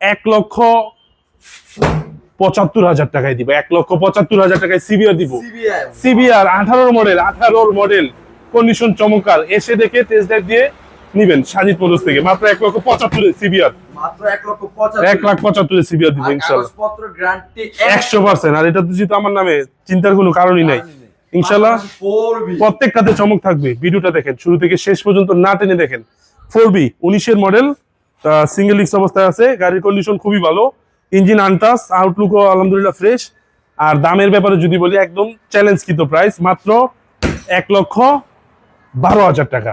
এক লক্ষ পঁচাত্তর হাজার টাকায় দিব। এক লক্ষ পঁচাত্তর হাজার টাকায় সিবিআর দিব। সিবিআর আঠারোর মডেল আঠারোর মডেল কন্ডিশন চমৎকার। এসে দেখে টেস্ট ড্রাইভ দিয়ে নিবেন সাজিদ মোটরস থেকে। মাত্র এক লক্ষ পঁচাত্তরে সিবিআর এক পঁচাত্তর। লাখ পঁচাত্তরে সিবিআর দিব ইনশাল্লাহ। একশো পার্সেন্ট আর এটা তো যেহেতু আমার নামে চিন্তার কোনো কারণই নাই। ইনশাল্লাহ ফোর প্রত্যেকটাতে চমক থাকবে। ভিডিওটা দেখেন। শুরু থেকে শেষ পর্যন্ত না টেনে দেখেন। ফোর বি উনিশের মডেল সিঙ্গেল লিক্স অবস্থায় আছে গাড়ির কন্ডিশন খুবই ভালো ইঞ্জিন আনটাস আউটলুকও আলহামদুলিল্লাহ ফ্রেশ আর দামের ব্যাপারে যদি বলি একদম চ্যালেঞ্জ কৃত প্রাইস মাত্র এক লক্ষ বারো হাজার টাকা।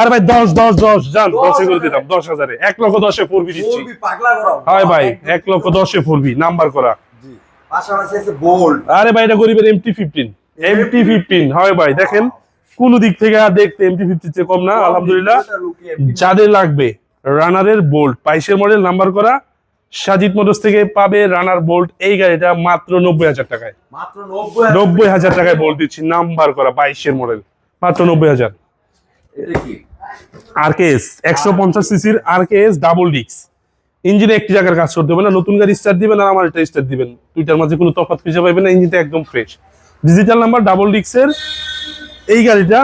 আর ভাই দশ দশ দশ যান দশ করে। দিলাম দশ হাজারে। এক লক্ষ দশে ফোর বি দিচ্ছি হয় ভাই এক লক্ষ দশে ফোর বি নাম্বার করা। আরে ভাই এটা গরিবের এমটি ফিফটিন এমটি ফিফটিন হয় ভাই দেখেন কোন দিক থেকে দেখতে এমটি ফিফটিন চেয়ে কম না আলহামদুলিল্লাহ। যাদের লাগবে রানারের বোল্ট বাইশের মডেল নাম্বার করা সাজিদ মোটরস থেকে পাবে রানার বোল্ট এই গাড়িটা মাত্র নব্বই হাজার টাকায়। মাত্র নব্বই হাজার টাকায়। বোল্ট দিচ্ছি নাম্বার করা বাইশের মডেল মাত্র নব্বই হাজার। এটা কি? আর কে একশো পঞ্চাশ সিসির আর কে ডাবল ডিক্স ইঞ্জিনে একটি জায়গার কাজ করতে হবে না নতুন গাড়ি স্টার্ট দিবেন আর আমার এটা স্টার্ট দিবেন। দুইটার মাঝে কোনো তফাৎ খুঁজে পাবেন না ইঞ্জিনটা একদম ফ্রেশ ডিজিটাল নাম্বার ডাবল ডিক্সের এই গাড়িটা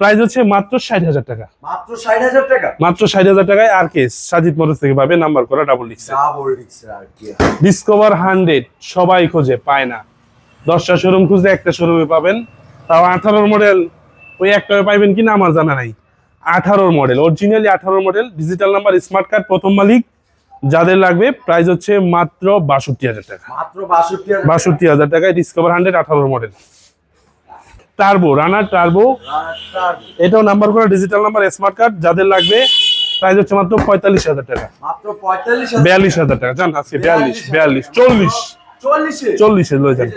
প্রাইস হচ্ছে মাত্র ষাট হাজার টাকা। মাত্র ষাট হাজার টাকা? মাত্র ষাট হাজার টাকায় আর কেস সাজিদ মোটরস থেকে পাবে নাম্বার করা ডাবল ডিক্স ডাবল ডিক্স ডিসকভার হান্ড্রেড সবাই খোঁজে পায় না। দশটা শোরুম খুঁজে একটা শোরুমে পাবেন। তাও আঠারোর মডেল ওই একটা পাইবেন কিনা আমার জানা নাই। আঠারোর মডেল অরিজিনালি আঠারোর model digital number smart card প্রথম মালিক। যাদের লাগবে প্রাইস হচ্ছে মাত্র বাষট্টি হাজার টাকা। মাত্র বাষট্টি হাজার বাষট্টি হাজার টাকায় ডিসকভার হান্ড্রেড আঠারোর মডেল টার্বো রানার টার্বো এটাও নাম্বার করা ডিজিটাল নাম্বার স্মার্ট কার্ড যাদের লাগবে প্রাইস হচ্ছে মাত্র পঁয়তাল্লিশ হাজার টাকা। বিয়াল্লিশ হাজার টাকা জান আজকে বিয়াল্লিশ বিয়াল্লিশ চল্লিশ। চল্লিশে? লয়ে যান।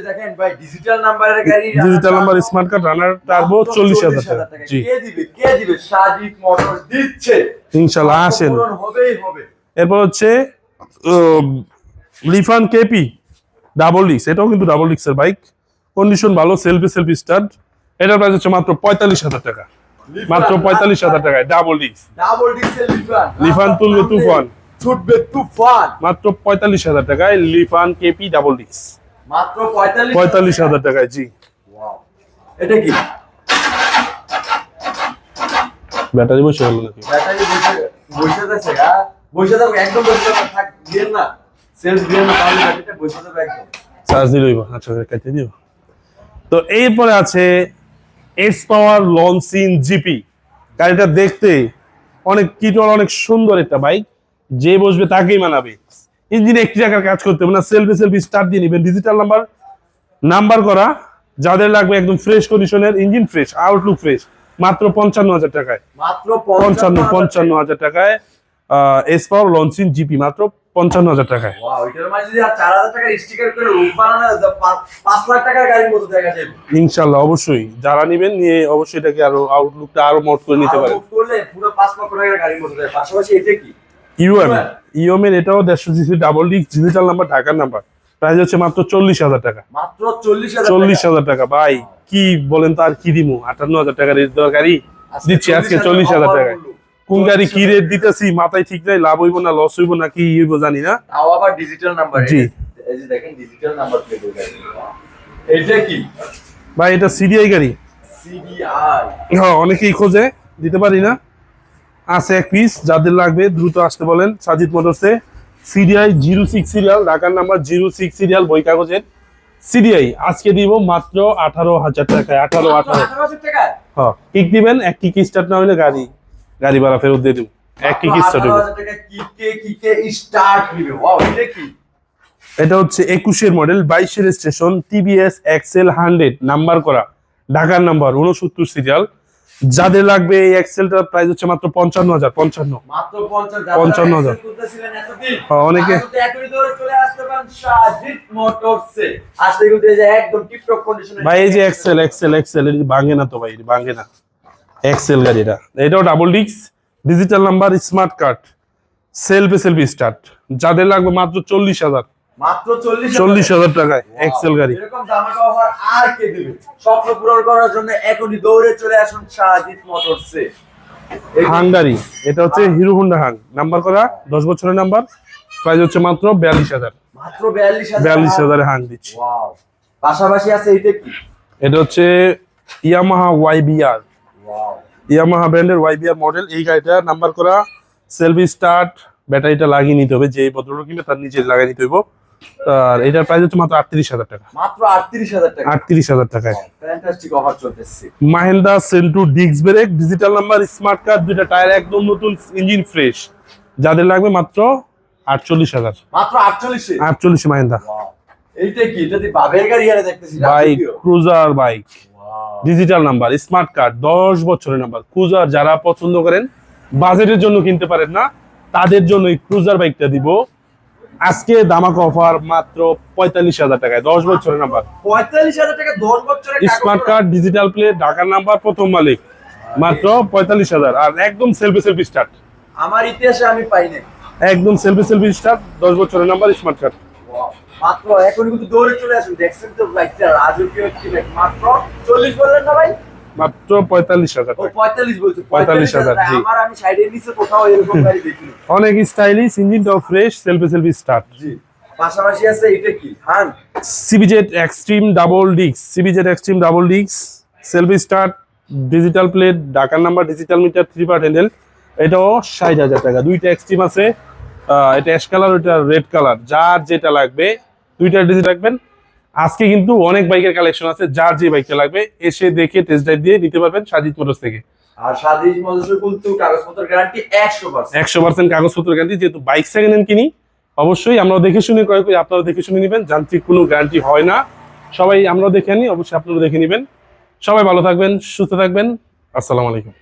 ডিজিটাল নাম্বারের গাড়ি digital number smart card runner turbo চল্লিশ হাজার টাকা। জি। কে দিবে? কে দিবে? সাজিদ মোটর দিচ্ছে। ইনশাল্লাহ আসেন। হবেই হবে। এরপর হচ্ছে লিফান কেপি ডাবল ডিক্স এটাও কিন্তু ডাবল ডিক্সের বাইক কন্ডিশন ভালো সেলফি সেলফি স্টার্ট এটার প্রাইস হচ্ছে মাত্র পঁয়তাল্লিশ হাজার টাকা। মাত্র পঁয়তাল্লিশ হাজার টাকায় ডাবল ডিক্স ডাবল লিফান। লিফান তুলবে তুফান। ছুটবে তুফান। মাত্র পঁয়তাল্লিশ হাজার টাকায় লিফান কেপি ডাবল ডিক্স মাত্র পঁয়তাল্লিশ হাজার টাকায়। জি. এটা কি? ব্যাটারি বসে গেল নাকি? ব্যাটারি বসে বসে যাচ্ছে হ্যাঁ? বসে যাবে একদম বসে যাবে থাক দিয়ে না। সেলস দিয়ে না তাহলে ব্যাটারিটা বসে যাবে একদম। চার্জ দিলই আচ্ছা কেটে দিও। তো এরপরে আছে এস পাওয়ার লঞ্চিন জিপি গাড়িটা দেখতে অনেক কিটল অনেক সুন্দর একটা বাইক যে বসবে তাকেই মানাবে। ইঞ্জিনে একটি জায়গার কাজ করতে হবে না সেলফি সেলফি স্টার্ট দিয়ে নেবেন। ডিজিটাল নাম্বার নাম্বার করা যাদের লাগবে একদম ফ্রেশ কন্ডিশনের ইঞ্জিন ফ্রেশ আউটলুক ফ্রেশ মাত্র পঞ্চান্ন হাজার টাকায়। মাত্র পঞ্চান্ন পঞ্চান্ন হাজার টাকায় এস পাওয়ার লঞ্চিন জিপি মাত্র পঞ্চান্ন হাজার টাকায়। যাবে ইনশাল্লাহ অবশ্যই। যারা নিবেন নিয়ে অবশ্যই এটাকে আরও আউটলুকটা আরও মোট করে নিতে পারেন। ইউএম ইউএম এর এটাও দেড়শো ডাবল ডিজিটাল নাম্বার ঢাকার নাম্বার প্রাইস হচ্ছে মাত্র চল্লিশ হাজার টাকা। মাত্র চল্লিশ হাজার চল্লিশ হাজার টাকা। ভাই কি বলেন তো আর কি দিমু? আটান্ন হাজার টাকা রেট দেওয়ার গাড়ি দিচ্ছি আজকে চল্লিশ হাজার টাকায়। কোন গাড়ি কি রেট দিতেছি মাথায় ঠিক নাই লাভ হইব না লস হইব না কি হইব জানি না। তাও আবার ডিজিটাল নাম্বার জি। এই যে দেখেন ডিজিটাল নাম্বার প্লেট এটা কি? ভাই এটা সিডিআই গাড়ি। সিডিআই হ্যাঁ অনেকেই খোঁজে দিতে পারি না। আছে এক পিস যাদের লাগবে দ্রুত আসতে বলেন। সাজিদ মোটরসে সিডিআই জিরো সিক্স সিরিয়াল ঢাকার নাম্বার জিরো সিক্স সিরিয়াল বই কাগজের সিডিআই আজকে দিব মাত্র আঠারো হাজার টাকায় আঠারো আঠারো। হ্যাঁ কিক দিবেন এক কিক স্টার্ট না হলে গাড়ি। গাড়ি ভাড়া ফেরত দিয়ে দিব। এক কিক স্টার্ট হবে হাজার টাকায় কিকে কিকে স্টার্ট নিবে ওয়াও এটা হচ্ছে একুশের মডেল বাইশের station TVS XL hundred number করা। ঢাকার নাম্বার উনসত্তর সিরিয়াল যাদের লাগবে এই এক্সেলটার প্রাইস হচ্ছে মাত্র পঞ্চান্ন হাজার পঞ্চান্ন। মাত্র পঞ্চান্ন হাজার। হ্যাঁ, অনেকে- ভাই এই যে এক্সেল এক্সেল এক্সেল ভাঙে না তো ভাই ভাঙে না। এক্সেল গাড়িটা। এটাও ডাবল ডিক্স digital number smart card selfie selfie start যাদের লাগবে মাত্র চল্লিশ হাজার। মাত্র চল্লিশ হাজার। টাকায় এক্সেল গাড়ি। এরকম ধামাকা অফার আর কে দিবে? স্বপ্ন পূরণ করার জন্য এখনই দৌড়ে চলে আসুন সাজিদ মোটরসে হাঙ্গারি এটা হচ্ছে হিরো হুন্ডা হাং। নাম্বার করা দশ বছরের নাম্বার। প্রাইস হচ্ছে মাত্র বিয়াল্লিশ হাজার। মাত্র বিয়াল্লিশ হাজার। হাং দিচ্ছি। পাশাপাশি আছে এটা কি? এটা হচ্ছে ইয়ামাহা ওয়াইবিআর ওয়াও ইয়ামাহা ব্র্যান্ডের ওয়াইবিআর মডেল এই গাড়িটা নাম্বার করা সেলফি স্টার্ট ব্যাটারিটা লাগিয়ে নিতে হবে যে ভদ্রলোক কিনবে তার নিজে লাগিয়ে নিতে হইব। আর এটার প্রাইস হচ্ছে মাত্র আটত্রিশ হাজার টাকা। মাত্র আটত্রিশ হাজার টাকা। আটত্রিশ হাজার টাকায়। ফ্যান্টাস্টিক অফার চলতেছে। Mahindra Centuro disc brake digital number smart card দুইটা টায়ার একদম নতুন ইঞ্জিন ফ্রেশ যাদের লাগবে মাত্র আটচল্লিশ হাজার। মাত্র আটচল্লিশে? আটচল্লিশ মাহেন্দ্রা Wow. এইটা কি? এটা বাবের গাড়ি দেখতেছি bike cruiser bike. Digital number smart card দশ বছরের নাম্বার ক্রুজার যারা পছন্দ করেন বাজেটের জন্য কিনতে পারেন না তাদের জন্য এই ক্রুজার বাইকটা দিব। আজকে দামাক অফার মাত্র পঁয়তাল্লিশ হাজার টাকায় দশ বছরের নাম্বার পঁয়তাল্লিশ হাজার টাকা দশ বছরের স্মার্ট কার্ড ডিজিটাল প্লে ঢাকার নাম্বার প্রথম মালিক। মাত্র পঁয়তাল্লিশ হাজার আর একদম সেলফি সেলফি স্টার্ট আমার ইতিহাসে আমি পাইনি। একদম সেলফি সেলফি স্টার্ট দশ বছরের নাম্বার স্মার্ট কার্ড. মাত্র এখন কিন্তু দৌড়ে চলে আসুন দেখছেন তো বাইকটা রাজকীয় একটি বাইক মাত্র চল্লিশ বললেন না ভাই? মাত্র পঁয়তাল্লিশ হাজার পঁয়তাল্লিশ বলছে 45,000 জি। আমার আমি সাইডের নিচে কোথাও এরকম গাড়ি দেখিনি। অনেক stylish ইঞ্জিনটাও fresh selfie selfie start জি। পাশাপাশি আছে এটা কি? হান। সিবিজেড এক্সট্রিম ডাবল ডিক্স সিবিজেড এক্সট্রিম ডাবল ডিক্স সেলফি স্টার্ট ডিজিটাল প্লেট ডাকার number digital meter three part handle এটাও ষাট হাজার টাকা। দুইটা এক্সট্রিম আছে। এটা অ্যাশ কালার ওইটা রেড কালার যার যেটা লাগবে দুইটা ডিজিট রাখবেন। আজকে কিন্তু অনেক বাইকের কালেকশন আছে যার যে বাইকটা লাগবে এসে দেখে টেস্ট ড্রাইভ দিয়ে নিতে পারবেন সাজিদ মোটরস থেকে। আর কিন্তু কাগজপত্র গ্যারান্টি একশো পার্সেন্ট একশো পার্সেন্ট কাগজপত্র গ্যারান্টি যেহেতু বাইক সেকেন্ড হ্যান্ড কিনি অবশ্যই আমরা দেখে শুনে ক্রয় করি আপনারা দেখে শুনে নেবেন যান্ত্রিক কোনো গ্যারান্টি হয় না। সবাই আমরা দেখে আনি অবশ্যই আপনারা দেখে নেবেন। সবাই ভালো থাকবেন সুস্থ থাকবেন আসসালামু আলাইকুম।